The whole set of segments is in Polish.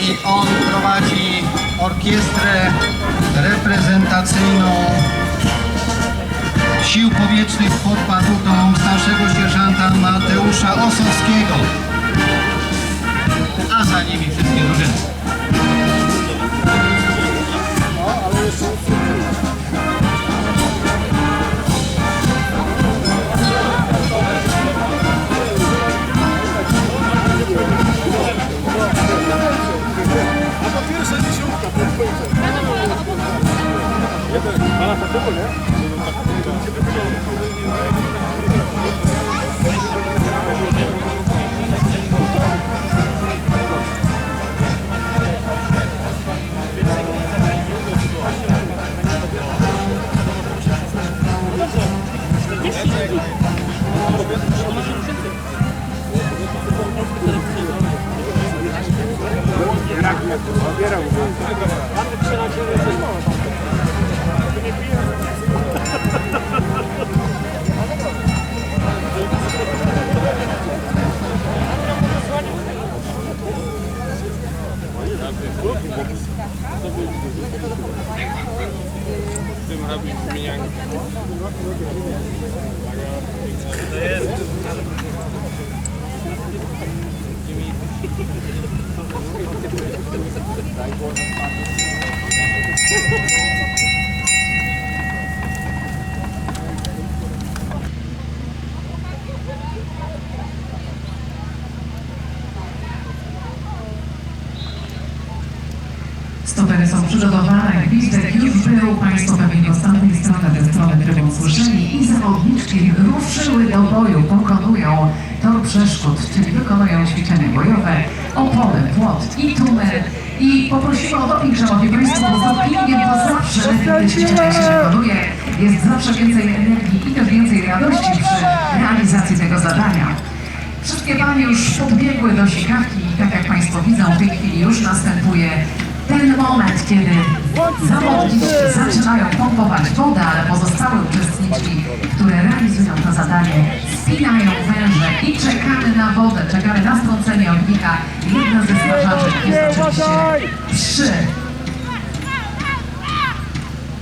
I on prowadzi orkiestrę reprezentacyjną Sił Powietrznych pod batutą starszego sierżanta Mateusza Osowskiego, tym robić zmienianie. Stopery są przygotowane, gwizdek już był, Państwo pewnie go z tamtej strony, trybun słyszeli i zawodniczki ruszyły do boju, pokonują tor przeszkód, czyli wykonują ćwiczenia bojowe, opony, płot i tumy i poprosimy o doping, Szanowni Państwo, bo z dopingiem to zawsze lepiej ćwiczenia się wykonuje, jest zawsze więcej energii i też więcej radości przy realizacji tego zadania. Wszystkie panie już podbiegły do sikawki i tak jak Państwo widzą, w tej chwili już następuje ten moment, kiedy zawodniczki zaczynają pompować wodę, ale pozostałe uczestniczki, które realizują to zadanie, spinają węże i czekamy na wodę, czekamy na strącenie ognika. Jedna ze strażaczek jest oczywiście przy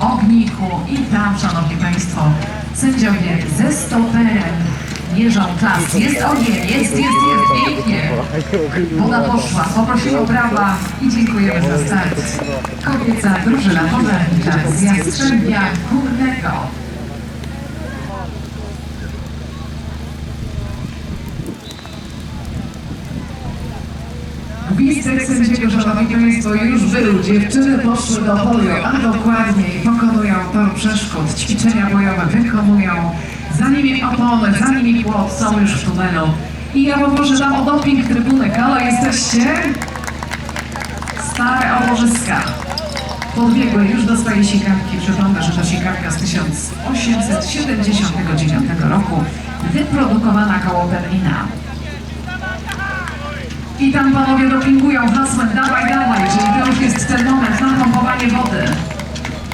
ogniku i tam, Szanowni Państwo, sędziowie ze stoperem mierzą czas. Jest ogień, jest, jest, jest, pięknie. Woda poszła, poprosimy brawa i dziękujemy za start. Kobieca drużyna pożarnicza z Jastrzębia Górnego. Gwizdek sędziego, szanowni państwo, już był. Dziewczyny poszły do boju, a dokładniej pokonują tor przeszkód, ćwiczenia bojowe wykonują. Za nimi opony, za nimi płot, są już w tunelu. I ja poproszę tam o doping trybuny. Halo, jesteście? Stare obożyska. Podbiegły już do swojej sikawki. Przypomnę, że to sikawka z 1879 roku, wyprodukowana koło Berlina. I tam panowie dopingują hasłem dawaj, dawaj, czyli to już jest ten moment na pompowanie wody.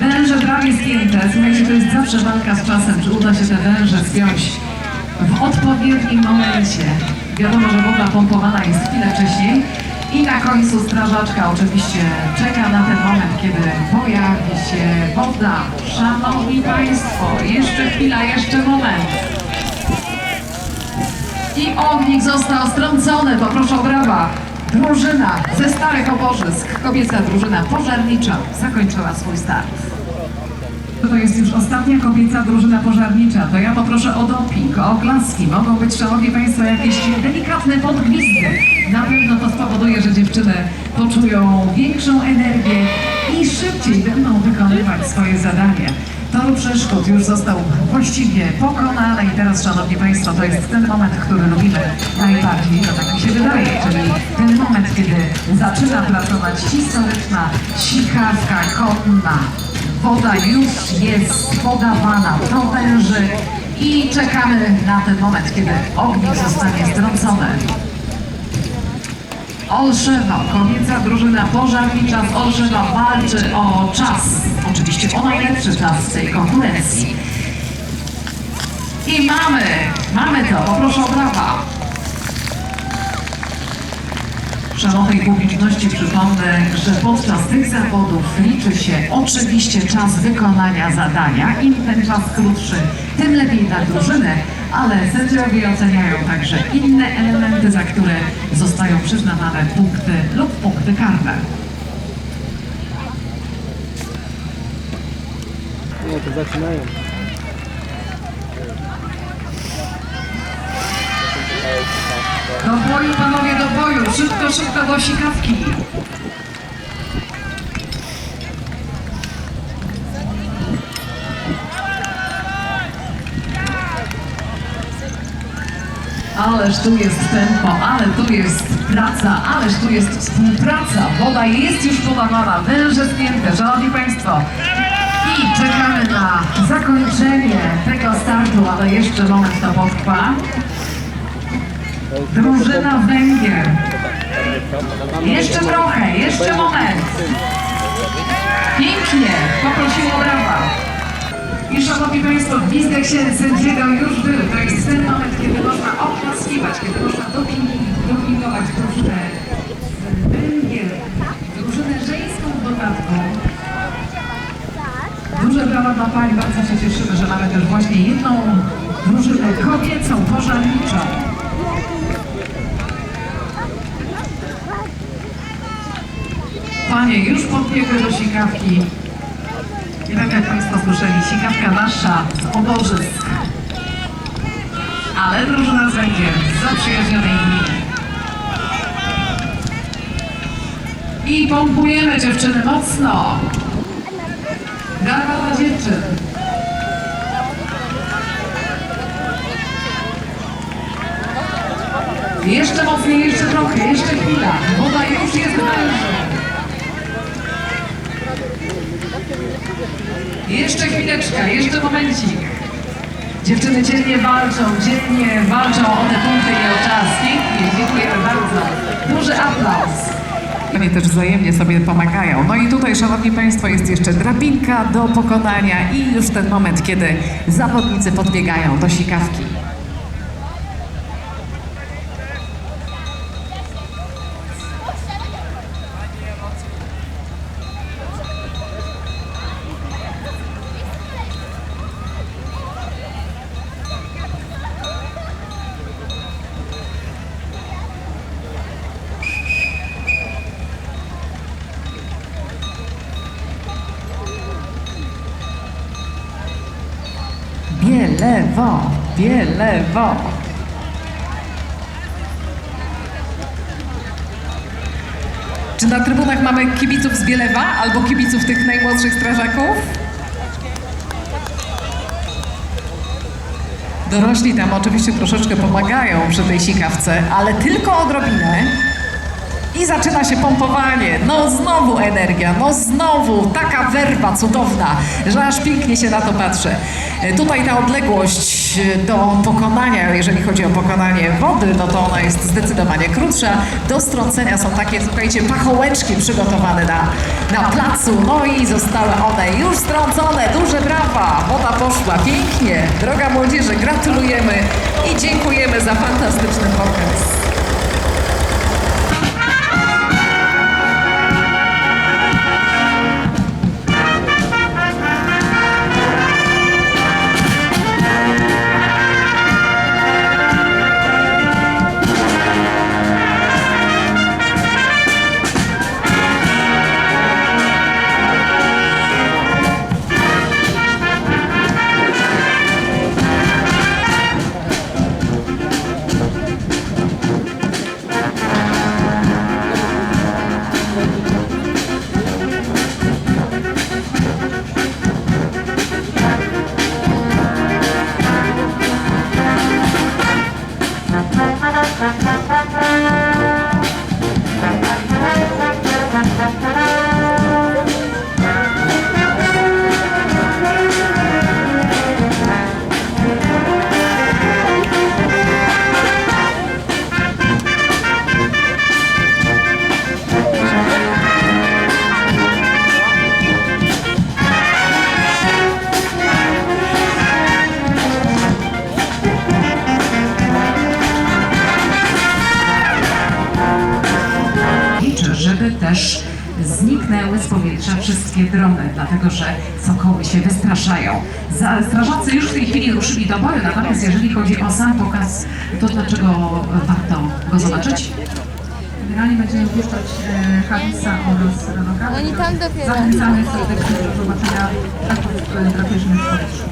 Węże prawie spięte. Słuchajcie, to jest zawsze walka z czasem, czy uda się te węże spiąć w odpowiednim momencie. Wiadomo, że woda pompowana jest chwilę wcześniej. I na końcu strażaczka oczywiście czeka na ten moment, kiedy pojawi się woda. Szanowni Państwo, jeszcze chwila, jeszcze moment. I ognik został strącony, poproszę o brawa. Drużyna ze starych obożysk, kobieca drużyna pożarnicza zakończyła swój start. To jest już ostatnia kobieca drużyna pożarnicza. To ja poproszę o doping, o oklaski. Mogą być, szanowni państwo, jakieś delikatne podgwizdy. Na pewno to spowoduje, że dziewczyny poczują większą energię i szybciej będą wykonywać swoje zadanie. Tor przeszkód już został właściwie pokonany i teraz, Szanowni Państwo, to jest ten moment, który lubimy najbardziej, no tak mi się wydaje, czyli ten moment, kiedy zaczyna pracować historyczna sikawka konna. Woda już jest podawana do węży i czekamy na ten moment, kiedy ognisko zostanie strącone. Olszewa, kobieca drużyna pożarnicza z Olszewa walczy o czas, oczywiście o najlepszy czas tej konkurencji. I mamy, mamy to, poproszę o brawa. Szanownej publiczności przypomnę, że podczas tych zawodów liczy się oczywiście czas wykonania zadania. Im ten czas krótszy, tym lepiej dla drużyny, ale sędziowie oceniają także inne elementy, za które zostają przyznawane punkty lub punkty karne. No to zaczynają. Do boju, panowie! Szybko, szybko do sikawki! Ależ tu jest tempo, ale tu jest praca, ależ tu jest współpraca. Woda jest już podawana, węże zdjęte, szanowni państwo. I czekamy na zakończenie tego startu, ale jeszcze moment to potrwa. Drużyna Węgier. Jeszcze trochę, jeszcze moment. Pięknie, poprosiło brawa. I szanowni Państwo, gwizdek się sędziego już był. To jest ten moment, kiedy można oklaskiwać, kiedy można doping- dopingować drużynę Węgier, drużynę żeńską w dodatku. Duże brawa dla pań, bardzo się cieszymy, że mamy też właśnie jedną drużynę kobiecą, pożarniczą. Panie, już podbiegły do sikawki. I tak jak Państwo słyszeli, sikawka nasza z obożysk. Ale drużyna z Węgier z zaprzyjaźnionej gminy. I pompujemy dziewczyny mocno. Brawa dla dziewczyn. Jeszcze mocniej, jeszcze trochę, jeszcze chwila. Woda już jest wężą. Jeszcze chwileczka, jeszcze momencik. Dziewczyny dziennie walczą, dziennie walczą o te punkty i o czas. Pięknie, dziękujemy bardzo. Duży aplauz. Oni też wzajemnie sobie pomagają. No i tutaj, Szanowni Państwo, jest jeszcze drabinka do pokonania i już ten moment, kiedy zawodnicy podbiegają do sikawki. Bielewo. Czy na trybunach mamy kibiców z Bielewa albo kibiców tych najmłodszych strażaków? Dorośli tam oczywiście troszeczkę pomagają przy tej sikawce, ale tylko odrobinę. I zaczyna się pompowanie. No znowu energia, no znowu taka werba cudowna, że aż pięknie się na to patrzę. E, Tutaj ta odległość e, do pokonania, jeżeli chodzi o pokonanie wody, no to ona jest zdecydowanie krótsza. Do strącenia są takie, słuchajcie, pachołeczki przygotowane na, na placu. No i zostały one już strącone. Duże brawa! Woda poszła pięknie. Droga młodzieży, gratulujemy i dziękujemy za fantastyczny pokaz. Dlatego że sokoły się wystraszają. Za, strażacy już w tej chwili ruszyli do boju, natomiast jeżeli chodzi o sam pokaz, to dlaczego warto go zobaczyć? Generalnie będziemy wpuszczać e, Harisa oraz Ranoka. Oni tam dopiero. Zachęcamy serdecznie do zobaczenia e, drapieżnych w powietrzu.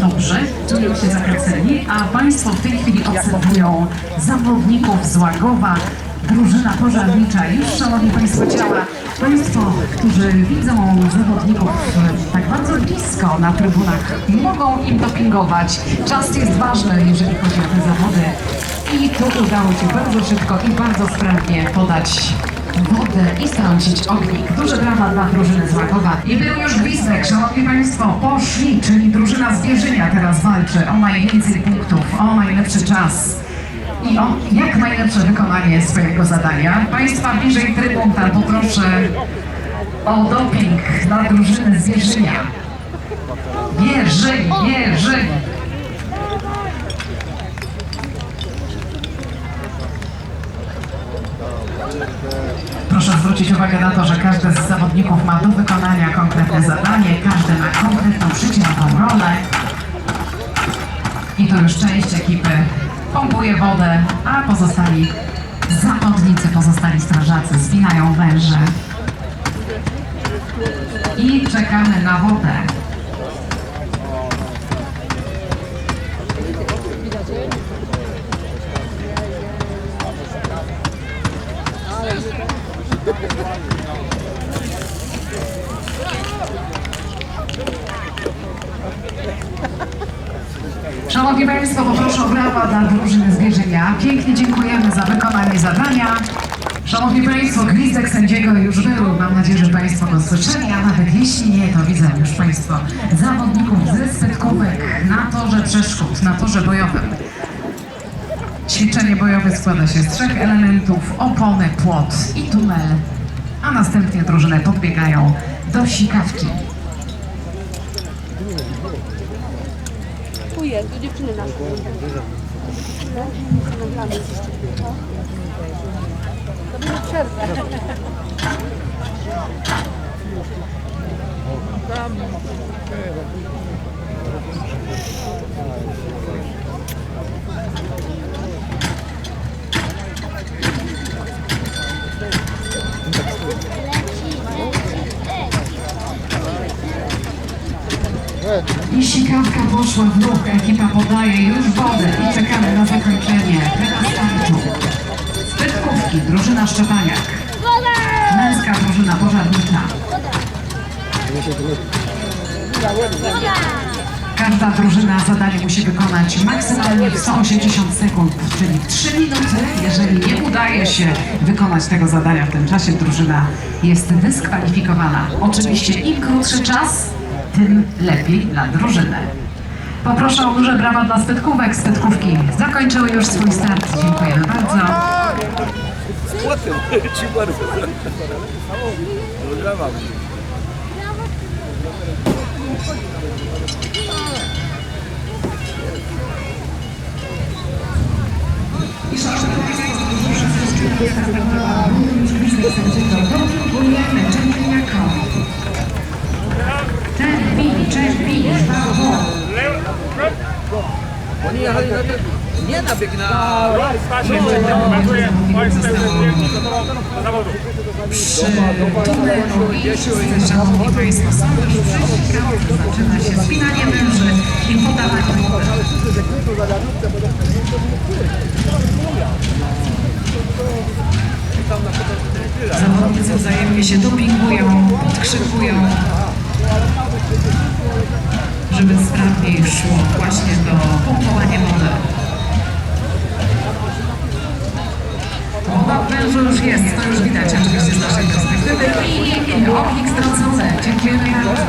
Dobrze, czują się zachęceni, a Państwo w tej chwili obserwują zawodników z Łagowa. Drużyna pożarnicza już, Szanowni Państwo, działa. Państwo, którzy widzą zawodników e, tak bardzo blisko na trybunach, mogą im dopingować. Czas jest ważny, jeżeli chodzi o te zawody. I tu udało się bardzo szybko i bardzo sprawnie podać wodę i strącić ognik. Duże brawa dla drużyny z. I był już gwizdek, szanowni państwo, poszli, czyli drużyna z Wierzynia teraz walczy o najwięcej punktów, o najlepszy czas. I o jak najlepsze wykonanie swojego zadania. Państwa bliżej trybun tam poproszę o doping dla drużyny z. Wierzyni, Wierzyni. Proszę zwrócić uwagę na to, że każdy z zawodników ma do wykonania konkretne zadanie, każdy ma konkretną przyciętą rolę. I tu już część ekipy pompuje wodę, a pozostali zawodnicy, pozostali strażacy spinają węże. I czekamy na wodę. Szanowni Państwo, poproszę o brawa dla drużyny zwierzenia. Pięknie dziękujemy za wykonanie zadania. Szanowni Państwo, gwizdek sędziego już był. Mam nadzieję, że Państwo go słyszeli, a nawet jeśli nie, to widzę już Państwo zawodników ze spytkówek na torze przeszkód, na torze bojowym. Ćwiczenie bojowe składa się z trzech elementów, opony, płot i tunel, a następnie drużyny podbiegają do sikawki. Jest, do dziewczyny nasze. No, no, dla mnie. To będzie I sikawka poszła w ruch, ekipa podaje już wodę i czekamy na zakończenie tego startu. Spytkówki, drużyna Szczepaniak. Męska drużyna pożarnicza. Każda drużyna zadanie musi wykonać maksymalnie w 180 sekund, czyli w 3 minuty. Jeżeli nie udaje się wykonać tego zadania w tym czasie, drużyna jest dyskwalifikowana. Oczywiście im krótszy czas, tym lepiej dla drużyny. Poproszę o duże brawa dla spytkówek. Spytkówki zakończyły już swój start. Dziękujemy bardzo. I szanowni Państwo, startowała jechali na bieg. Nie na bieg, na... Zawodników zostało zawodu. przy tunelu i wszyscy, szanowni Państwo, są już przy sikawce. Zaczyna się spinanie węży i podawanie wody. Zawodnicy wzajemnie się dopingują, podkrzykują, żeby sprawniej szło właśnie to pompowanie wody. Woda w wężu już jest, to już widać oczywiście z naszej perspektywy. I, i ognik stracony. Dziękujemy bardzo.